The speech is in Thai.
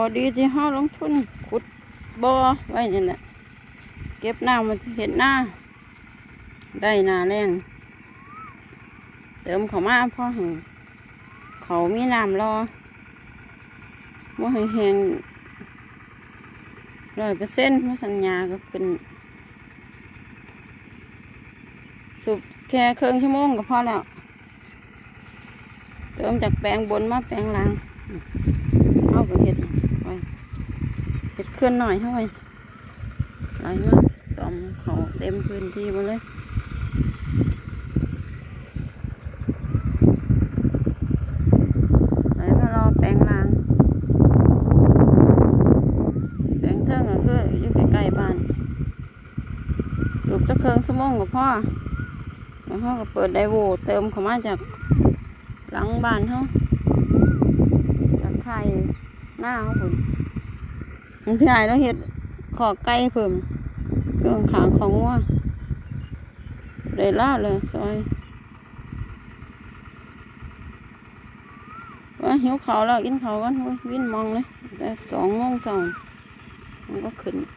อดีที่ห้าลงทุนขุดบ่อไว้นี่แหละเก็บน้ำมาเห็ดหน้า ได้หนาแรงเติมเขามาพราะให้เขามีน้ำรอว่าให้แหงร้อยเปอร์เซ็นต์ว่าสัญญาก็ขึ้นสูบแค่เครึ่งชั่วโมงก็พอแล้ว เติมจากแปลงบนมาแปลงล่าง เอาไปเห็ด ไว้เห็ดเคลื่อนหน่อยเท่าไหร่ไหลมากสอมเขาเต็มพื้นที่หมาเลยไหลมารอแปลงลาง แปลงเทิงก็คืออยู่ใกล้ๆบ้าน สูบจะเคืองชั่วโมงกับพ่อแล้วเขาก็เปิดไดโวเติมเข้ามาจากหลังบ้านเขา หน้าเขาผมมันพี่ไอ้แล้วเห็ดขอไก่เพิ่มเครื่องขางของงัวได้ล่าเลยซอยว่าหิวเขาวแล้วกินเขาวกันวิ่นมองเลยแต่สองโมงสองมันก็ขึ้น